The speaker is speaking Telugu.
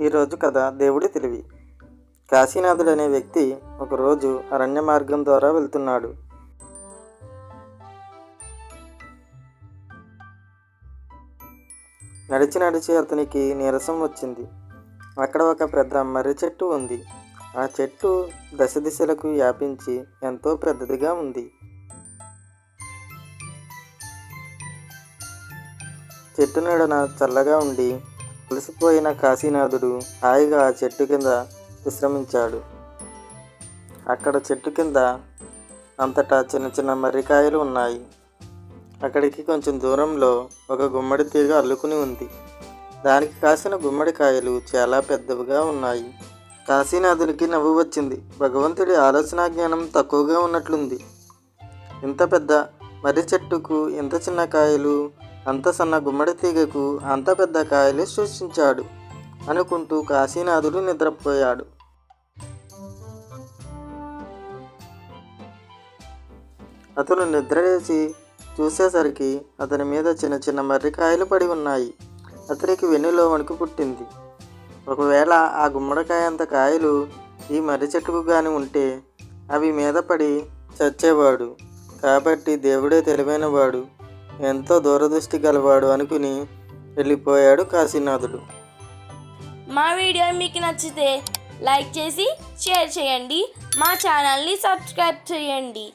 ఈరోజు కథ దేవుడి తెలివి. కాశీనాథుడు అనే వ్యక్తి ఒకరోజు అరణ్య మార్గం ద్వారా వెళ్తున్నాడు. నడిచి నడిచి అతనికి నీరసం వచ్చింది. అక్కడ ఒక పెద్ద మర్రి చెట్టు ఉంది. ఆ చెట్టు దశ దిశలకు వ్యాపించి ఎంతో పెద్దదిగా ఉంది. చెట్టు నీడన చల్లగా ఉండి అలసిపోయిన కాశీనాథుడు హాయిగా ఆ చెట్టు కింద విశ్రమించాడు. అక్కడ చెట్టు కింద అంతటా చిన్న చిన్న మర్రికాయలు ఉన్నాయి. అక్కడికి కొంచెం దూరంలో ఒక గుమ్మడి తీగ అల్లుకుని ఉంది. దానికి కాసిన గుమ్మడికాయలు చాలా పెద్దవిగా ఉన్నాయి. కాశీనాథుడికి నవ్వు వచ్చింది. భగవంతుడి ఆలోచన జ్ఞానం తక్కువగా ఉన్నట్లుంది. ఇంత పెద్ద మర్రి చెట్టుకు ఇంత చిన్న కాయలు అంత సన్న గుమ్మడి తీగకు అంత పెద్ద కాయలు సృష్టించాడు అనుకుంటూ కాశీనాథుడు నిద్రపోయాడు. అతను నిద్రలేచి చూసేసరికి అతని మీద చిన్న చిన్న మర్రికాయలు పడి ఉన్నాయి. అతనికి వెన్నులో వణుకు పుట్టింది. ఒకవేళ ఆ గుమ్మడికాయ అంత కాయలు ఈ మర్రి చెట్టుకు కానీ ఉంటే అవి మీద పడి చచ్చేవాడు. కాబట్టి దేవుడే తెలివైనవాడు. ఎంతో దూరదృష్టి గలవాడు అనుకుని వెళ్ళిపోయాడు కాశీనాథుడు. మా వీడియో మీకు నచ్చితే లైక్ చేసి షేర్ చేయండి. మా ఛానల్ని సబ్స్క్రైబ్ చేయండి.